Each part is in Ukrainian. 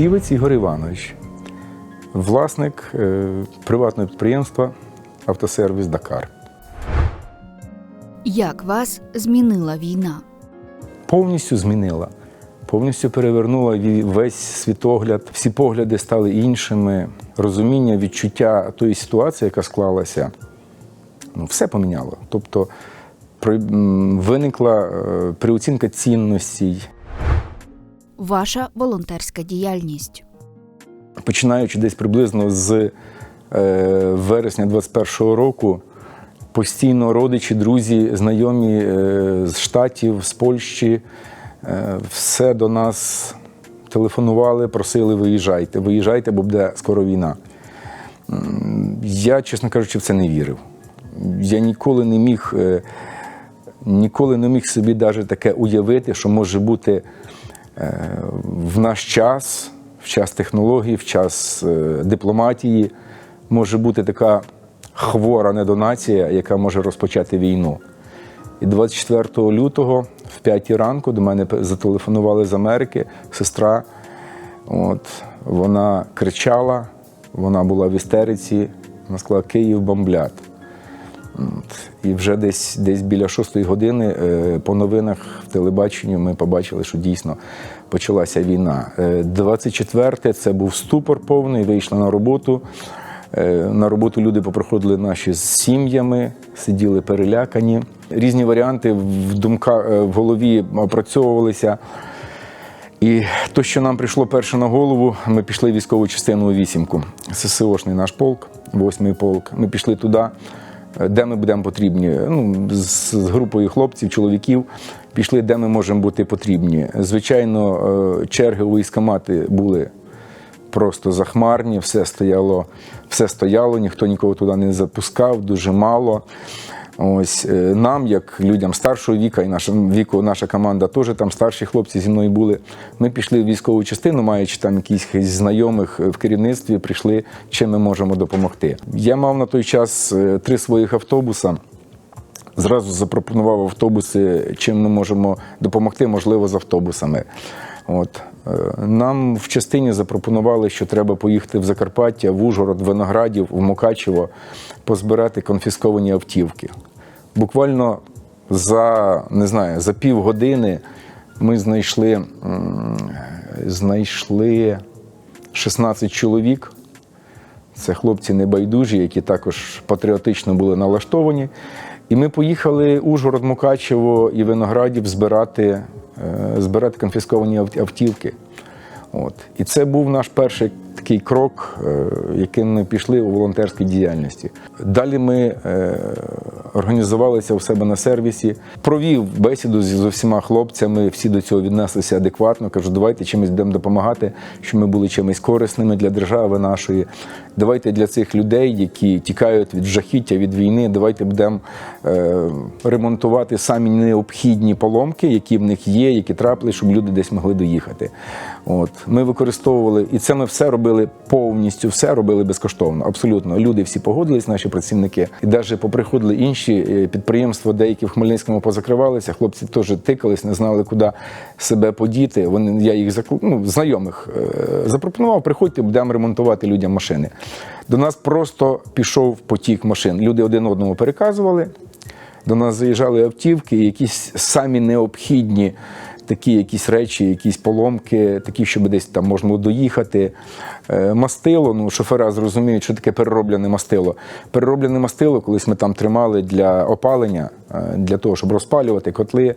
Сівець Ігор Іванович, власник е, приватного підприємства Автосервіс Дакар. Як вас змінила війна? Повністю змінила, повністю перевернула весь світогляд. Всі погляди стали іншими. Розуміння, відчуття тої ситуації, яка склалася, ну, все поміняло. Тобто виникла е, переоцінка цінностей. Ваша волонтерська діяльність. починаючи десь приблизно з е, вересня 21-го року, постійно родичі, друзі, знайомі е, з Штатів, з Польщі, е, все до нас телефонували, просили виїжджайте, виїжджайте, бо буде скоро війна. Я, чесно кажучи, в це не вірив. Я ніколи не міг, е, ніколи не міг собі навіть таке уявити, що може бути в наш час, в час технологій, в час е, дипломатії, може бути така хвора недонація, яка може розпочати війну. І 24 лютого, в 5 ранку, до мене зателефонували з Америки сестра. От, вона кричала, вона була в істериці, вона сказала, Київ бомблять. І вже десь, десь біля шостої години е, по новинах в телебаченні ми побачили, що дійсно почалася війна. Е, 24-те це був ступор повний, вийшли на роботу. Е, На роботу люди попроходили наші з сім'ями, сиділи перелякані. Різні варіанти в думка е, в голові опрацьовувалися. І то, що нам прийшло перше на голову, ми пішли військову частину у вісімку. ССОшний наш полк, восьмий полк. Ми пішли туди, е, де ми будемо потрібні. Ну, з, з групою хлопців, чоловіків пішли, де ми можемо бути потрібні. Звичайно, е, черги у військомати були просто захмарні, все стояло, все стояло, ніхто нікого туди не запускав, дуже мало. Ось е, нам, як людям старшого віка, і наша віку, наша команда теж там старші хлопці зі мною були. Ми пішли в військову частину, маючи там якихось знайомих в керівництві, прийшли, чим ми можемо допомогти. Я мав на той час е, три своїх автобуса. Зразу запропонував автобуси, чим ми можемо допомогти, можливо, з автобусами. От. е, Нам в частині запропонували, що треба поїхати в Закарпаття, в Ужгород, в Виноградів, в Мукачево, позбирати конфісковані автівки. Буквально за, не знаю, за півгодини ми знайшли, знайшли 16 чоловік. Це хлопці небайдужі, які також патріотично були налаштовані. І ми поїхали Ужгород, Мукачево і Виноградів збирати, е, збирати конфісковані автівки. От. І це був наш перший такий крок, е, яким ми пішли у волонтерській діяльності. Далі ми е, організувалися у себе на сервісі, провів бесіду з усіма хлопцями, всі до цього віднеслися адекватно. Кажу, давайте чимось будемо допомагати, щоб ми були чимось корисними для держави нашої. Давайте для цих людей, які тікають від жахіття, від війни, давайте будемо е, ремонтувати самі необхідні поломки, які в них є, які трапили, щоб люди десь могли доїхати. От ми використовували, і це ми все робили повністю, все робили безкоштовно. Абсолютно. Люди всі погодились, наші працівники. І навіть поприходили інші е, підприємства, деякі в Хмельницькому позакривалися. Хлопці теж тикались, не знали, куди себе подіти. Вони я їх закл... ну, знайомих е, запропонував, приходьте, будемо ремонтувати людям машини. До нас просто пішов потік машин. Люди один одному переказували. До нас заїжджали автівки, якісь самі необхідні такі якісь речі, якісь поломки, такі, щоб десь там можна було доїхати. Е, Мастило, ну шофера зрозуміють, що таке перероблене мастило. Перероблене мастило, колись ми там тримали для опалення, е, для того, щоб розпалювати котли.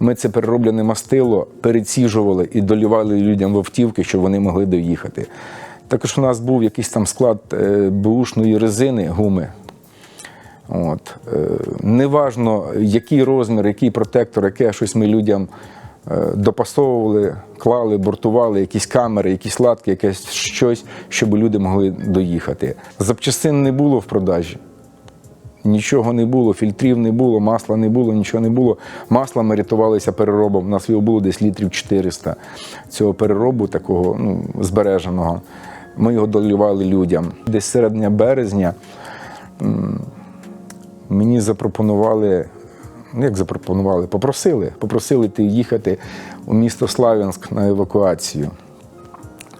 Ми це перероблене мастило переціжували і долівали людям в автівки, щоб вони могли доїхати. Також у нас був якийсь там склад е, бушної резини, гуми. От. Неважно, який розмір, який протектор, яке щось ми людям допасовували, клали, бортували, якісь камери, якісь латки, якесь щось, щоб люди могли доїхати. Запчастин не було в продажі. Нічого не було, фільтрів не було, масла не було, нічого не було. Масла ми рятувалися переробом. У нас його було десь літрів 400 цього переробу, такого ну, збереженого. Ми його долівали людям. Десь середня березня мені запропонували, ну як запропонували, попросили, попросили ти їхати у місто Славянськ на евакуацію.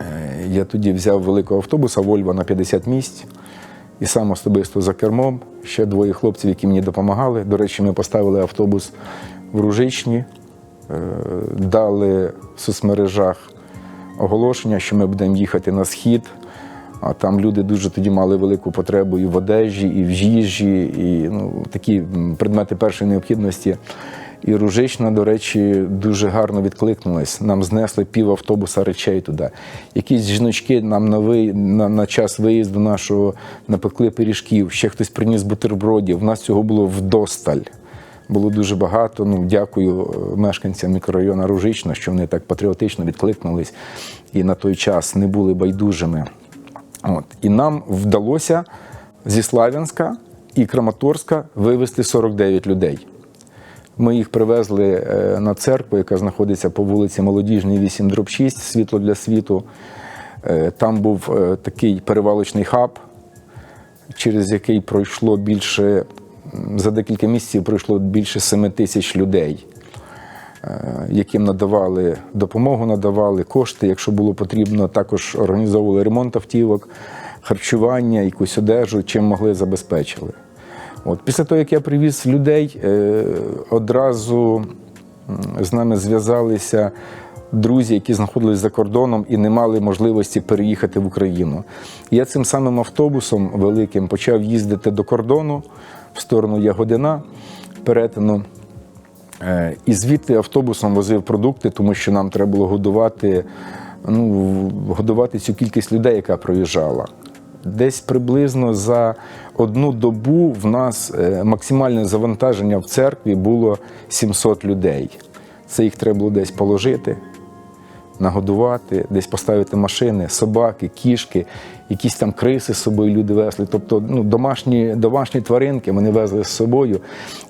Е, Я тоді взяв великого автобуса Вольво на 50 місць і сам особисто за кермом. Ще двоє хлопців, які мені допомагали. До речі, ми поставили автобус в Ружичні, е, дали в соцмережах оголошення, що ми будемо їхати на схід. А там люди дуже тоді мали велику потребу і в одежі, і в їжі, і ну, такі предмети першої необхідності. І Ружична, до речі, дуже гарно відкликнулась. Нам знесли пів автобуса речей туди. Якісь жіночки нам на, ви... на, на час виїзду нашого напекли пиріжків, ще хтось приніс бутербродів. У нас цього було вдосталь. Було дуже багато. Ну, дякую е, мешканцям мікрорайону Ружична, що вони так патріотично відкликнулись і на той час не були байдужими. От. І нам вдалося зі Славянська і Краматорська вивезти 49 людей. Ми їх привезли е, на церкву, яка знаходиться по вулиці Молодіжній, 8 дроб 6, світло для світу. Е, Там був е, такий перевалочний хаб, через який пройшло більше, за декілька місяців пройшло більше 7 тисяч людей, яким надавали допомогу, надавали кошти. Якщо було потрібно, також організовували ремонт автівок, харчування, якусь одежу, чим могли забезпечили. От, після того, як я привіз людей, е, одразу з нами зв'язалися друзі, які знаходились за кордоном і не мали можливості переїхати в Україну. Я цим самим автобусом великим почав їздити до кордону в сторону Ягодина, перетину. Е, І звідти автобусом возив продукти, тому що нам треба було годувати, ну, годувати цю кількість людей, яка проїжджала. Десь приблизно за одну добу в нас е, максимальне завантаження в церкві було 700 людей. Це їх треба було десь положити, нагодувати, десь поставити машини, собаки, кішки, якісь там криси з собою люди везли. Тобто ну, домашні, домашні тваринки вони везли з собою.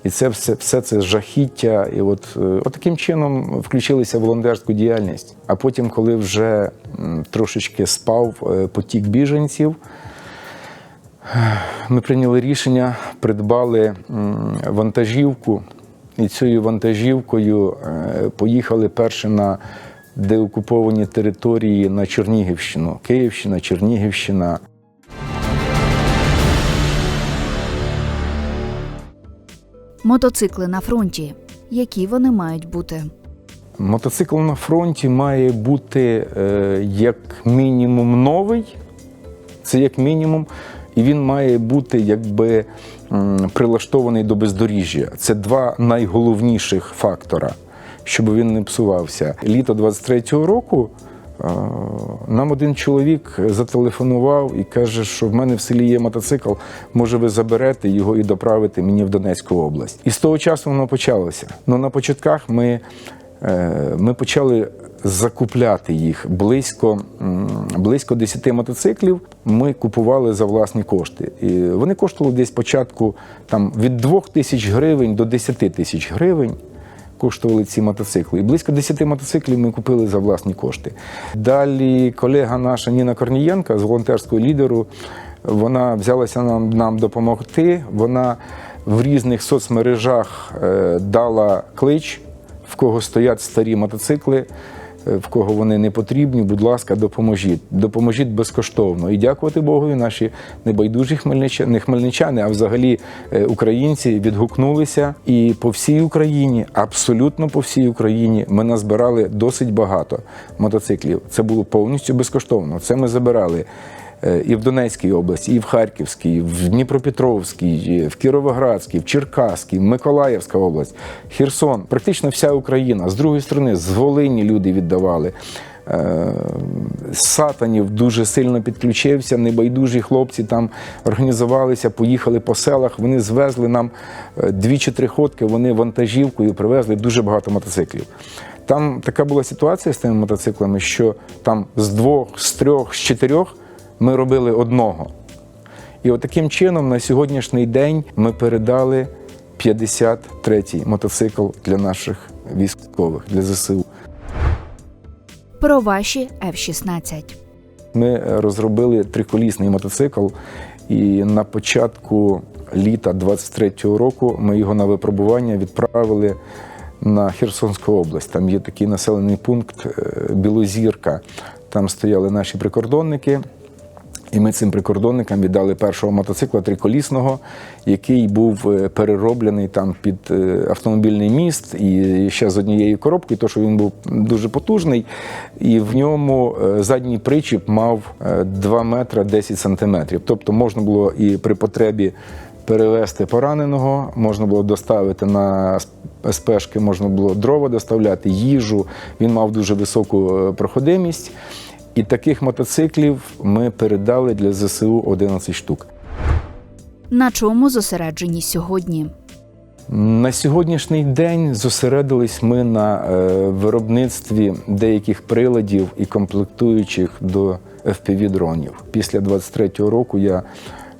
І це все, все це жахіття. І от, е, от таким чином включилися в волонтерську діяльність. А потім, коли вже трошечки спав е, потік біженців, ми прийняли рішення, придбали вантажівку, і цією вантажівкою е, поїхали перше на деокуповані території на Чернігівщину, Київщина, Чернігівщина. Мотоцикли на фронті. Які вони мають бути? Мотоцикл на фронті має бути е, як мінімум новий, це як мінімум, і він має бути якби прилаштований до бездоріжжя. Це два найголовніших фактора, щоб він не псувався. Літо 23-го року е, нам один чоловік зателефонував і каже, що в мене в селі є мотоцикл, може ви заберете його і доправите мені в Донецьку область. І з того часу воно почалося. Ну на початках ми, е, ми почали закупляти їх близько, близько 10 мотоциклів. Ми купували за власні кошти. І вони коштували десь спочатку там, від 2 тисяч гривень до 10 тисяч гривень коштували ці мотоцикли. І близько 10 мотоциклів ми купили за власні кошти. Далі колега наша Ніна Корнієнка з волонтерського лідеру, вона взялася нам, нам допомогти. Вона в різних соцмережах е, дала клич, в кого стоять старі мотоцикли. В кого вони не потрібні, будь ласка, допоможіть. Допоможіть безкоштовно. І дякувати Богу, наші небайдужі хмельничани, не хмельничани, а взагалі е, українці відгукнулися. І по всій Україні, абсолютно по всій Україні, ми назбирали досить багато мотоциклів. Це було повністю безкоштовно. Це ми забирали. Е, І в Донецькій області, і в Харківській, і в Дніпропетровській, в Кіровоградській, в Черкаській, Миколаївська область, Херсон, практично вся Україна. З другої сторони, з Волині люди віддавали. Е, Сатанів дуже сильно підключився. Небайдужі хлопці там організувалися, поїхали по селах. Вони звезли нам е, дві чи три ходки. Вони вантажівкою привезли дуже багато мотоциклів. Там така була ситуація з тими мотоциклами, що там з двох, з трьох, з чотирьох ми робили одного. І от таким чином на сьогоднішній день ми передали 53-й мотоцикл для наших військових, для ЗСУ. Про ваші F-16. Ми е, розробили триколісний мотоцикл, і на початку літа 23-го року ми його на випробування відправили на Херсонську область. Там є такий населений пункт е, Білозірка. Там стояли наші прикордонники. І ми цим прикордонникам віддали першого мотоцикла триколісного, який був е, перероблений там під е, автомобільний міст і ще з однією коробкою, то що він був дуже потужний, і в ньому е, задній причіп мав е, 2 метри 10 сантиметрів. Тобто можна було і при потребі перевезти пораненого, можна було доставити на СПшки, можна було дрова доставляти, їжу. Він мав дуже високу проходимість. І таких мотоциклів ми передали для ЗСУ 11 штук. На чому зосереджені сьогодні? На сьогоднішній день зосередились ми на е, виробництві деяких приладів і комплектуючих до FPV-дронів. Після 23-го року я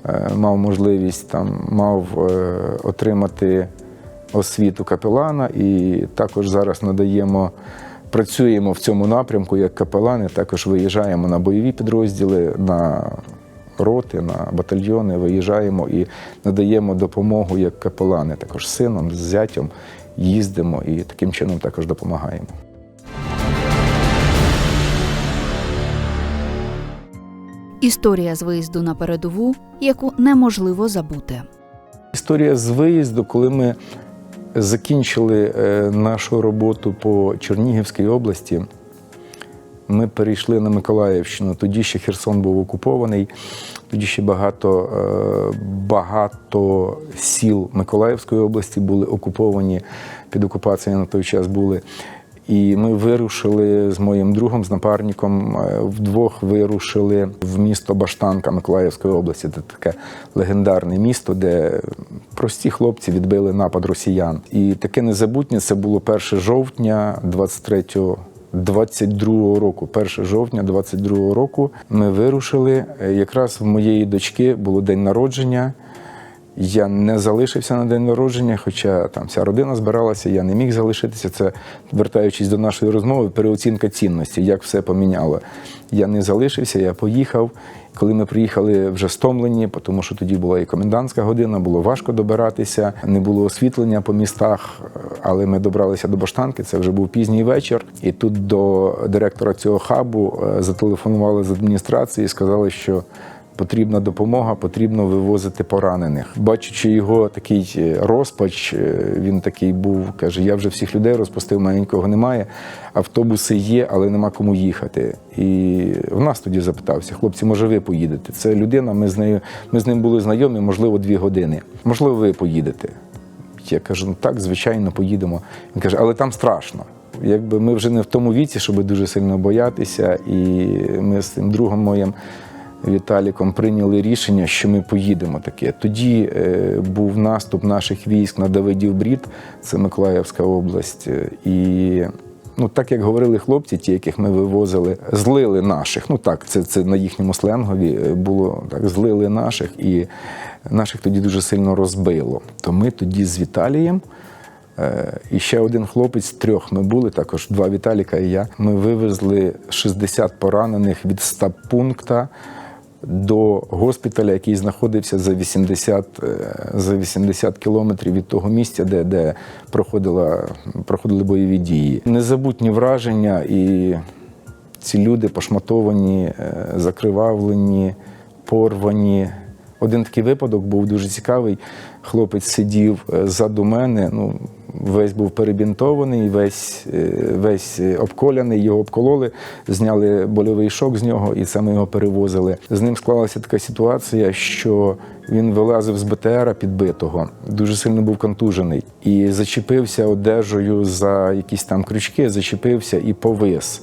е, мав можливість там мав е, отримати освіту капелана, і також зараз надаємо. Працюємо в цьому напрямку як капелани, також виїжджаємо на бойові підрозділи, на роти, на батальйони, виїжджаємо і надаємо допомогу як капелани, також сином, з зятям їздимо і таким чином також допомагаємо. Історія з виїзду на передову, яку неможливо забути. Історія з виїзду, коли ми закінчили е, нашу роботу по Чернігівській області, ми перейшли на Миколаївщину. Тоді ще Херсон був окупований, тоді ще багато, е, багато сіл Миколаївської області були окуповані, під окупацією на той час були. І ми вирушили з моїм другом, з напарником, е, вдвох вирушили в місто Баштанка Миколаївської області. Це таке легендарне місто, де прості хлопці відбили напад росіян. І таке незабутнє це було 1 жовтня 23 22 року, 1 жовтня 22 року, ми вирушили. Е, Якраз в моєї дочки було день народження. Я не залишився на день народження, хоча там вся родина збиралася, я не міг залишитися. Це вертаючись до нашої розмови, переоцінка цінності, як все поміняло. Я не залишився, я поїхав. Коли ми приїхали вже стомлені, тому що тоді була і комендантська година, було важко добиратися, не було освітлення по містах, але ми добралися до Баштанки. Це вже був пізній вечір. І тут до директора цього хабу е, зателефонували з адміністрації і сказали, що потрібна допомога, потрібно вивозити поранених. Бачачи його такий е, розпач, е, він такий був, каже: я вже всіх людей розпустив, мене нікого немає. Автобуси є, але нема кому їхати. І в нас тоді запитався, хлопці, може, ви поїдете? Це людина, ми з нею, ми з ним були знайомі, можливо, дві години. Можливо, ви поїдете. Я кажу, ну так, звичайно, поїдемо. Він каже, але там страшно. Якби ми вже не в тому віці, щоб дуже сильно боятися, і ми з цим другом моїм Віталіком прийняли рішення, що ми поїдемо таке. Тоді е, був наступ наших військ на Давидів Брід, це Миколаївська область. е, І ну, так як говорили хлопці, ті, яких ми вивозили, злили наших. Ну так, це, це на їхньому сленгові е, було так, злили наших, і наших тоді дуже сильно розбило. То ми тоді з Віталієм. І ще один хлопець, трьох ми були, також два Віталіка і я. Ми вивезли 60 поранених від стаб-пункта до госпіталя, який знаходився за 80, е, за 80 кілометрів від того місця, де, де проходила, проходили бойові дії. Незабутні враження, і ці люди пошматовані, е, закривавлені, порвані. Один такий випадок був дуже цікавий. Хлопець сидів е, ззаду мене. Ну, весь був перебінтований, весь, е, весь е, обколяний, його обкололи, зняли больовий шок з нього, і саме його перевозили. З ним склалася така ситуація, що він вилазив з БТРа підбитого, дуже сильно був контужений і зачепився одежею за якісь там крючки, зачепився і повис.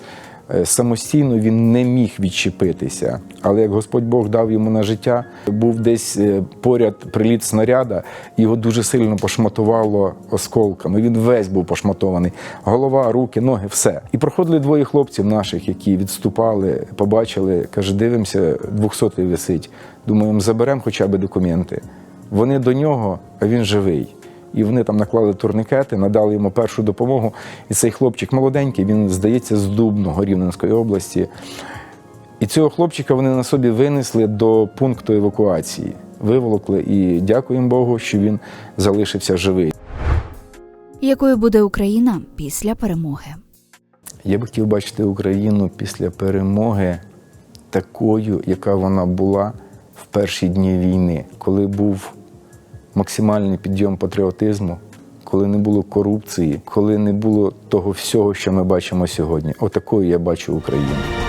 Е, Самостійно він не міг відчепитися, але як Господь Бог дав йому на життя, був десь е, поряд приліт снаряда, його дуже сильно пошматувало осколками. Він весь був пошматований. Голова, руки, ноги, все. І проходили двоє хлопців наших, які відступали, побачили, каже, дивимося, 200 висить. Думаємо, заберемо хоча б документи. Вони до нього, а він живий. І вони там наклали турникети, надали йому першу допомогу. І цей хлопчик молоденький, він, здається, з Дубного Рівненської області. І цього хлопчика вони на собі винесли до пункту евакуації, виволокли. І дякуємо Богу, що він залишився живий. Якою буде Україна після перемоги? Я би хотів бачити Україну після перемоги такою, яка вона була в перші дні війни, коли був максимальний підйом патріотизму, коли не було корупції, коли не було того всього, що ми бачимо сьогодні. Отакою я бачу Україну.